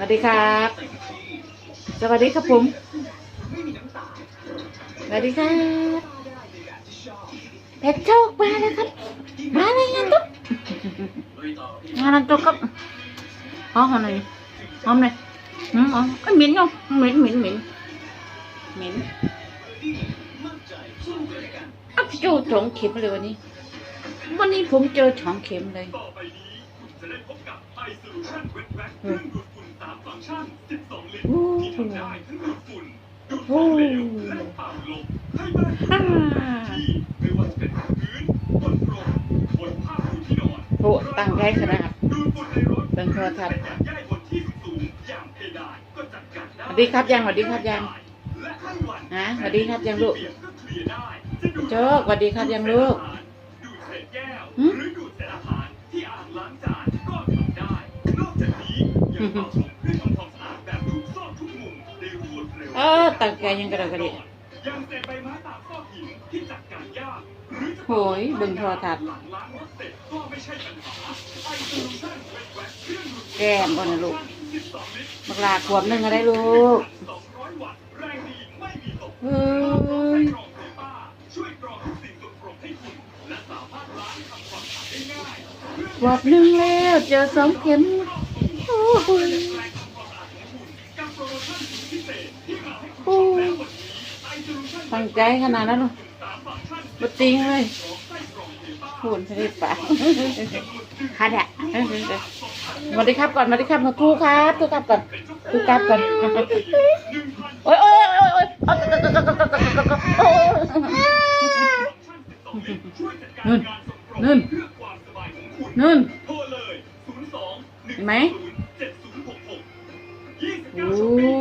วัสดีครับ สวัสดีครับผม สวัสดีครับเพชรโชคมาแล้วครับ มาเลยงานตุ๊กงานตุ๊กครับหอมหน่อยหอมหน่อยอืมอ๋อเอ้ยเหม็นเนาะเหม็นเหม็นเหม็นเหม็นอ้าวเจอสองเข็มเลยวันนี้ วันนี้ผมเจอสองเข็มเลย ต่อไปนี้จะได้พบกับ i Solution Wet Vac เครื่องดูดฝุ่นสามฟังก์ชัน 12 ลิตรโอ้ที่โหทำได้ทั้งดูดฝุ่นดูดโอ้ของโหเหลวและเป่าลมให้บ้านคุณอ่าที่ไม่ว่าจะเป็นบนพื้นบนพรมบนผ้าปูที่นอนโหตั้งใจขนาดดูดฝุ่นในรถเป็นโทรทัศน์และอยากย้ายบนที่สูงๆอย่างเพดานก็จัดการได้สวัสดีครับยังสวัสดีครับยังและให้วันฮะสวัสดีครับยังลูกเปียก็เคลียร์ได้จะดูดโจ๊กสวัสดีครับยังลูกดูดเศษแก้วหึหรือดูดเศษอาหารที่อ่างล้างจานก็ทำได้ นอกจากนี้ ยังเป่าลมเพื่อทำความสะอาดแบบทุกซอกทุกมุมได้รวดเร็วเออตั้งใจยังกระดดกระดิยังเศษใบไม้ตามซอกหินที่จัดการยากหรือจะโหยเบิ่งโทรทัศน์ หลังล้างรถเสร็จก็ไม่ใช่ปัญหาไอโซลูชั่นเวทแว็กเครื่องดูดฝุ่นแก้มก่อนนะลูก12ลิตรบักลาขวบหนึ่งอะไรลูก200วัตต์แรงดีไม่มีตก เฮ้ยกรองโซต้าช่วยกรองทุกสิ่งสกปรกให้คุณ และสามารถล้างทำความสะอาดได้ง่าย ขวบหนึ่งแล้วเจอสองเข็ม ตั้งใจขนาดนั้นหรอมาจริงเลยหุ่นไม่ได้ปะฮัดอะมาดิครับก่อนมาดิครับมาทูครับทูครับก่อนทูครับก่อนโอ้ยโอ้ยโอ้ยโอ้ยนู่นนู่นนู่นเห็นไหม Uh.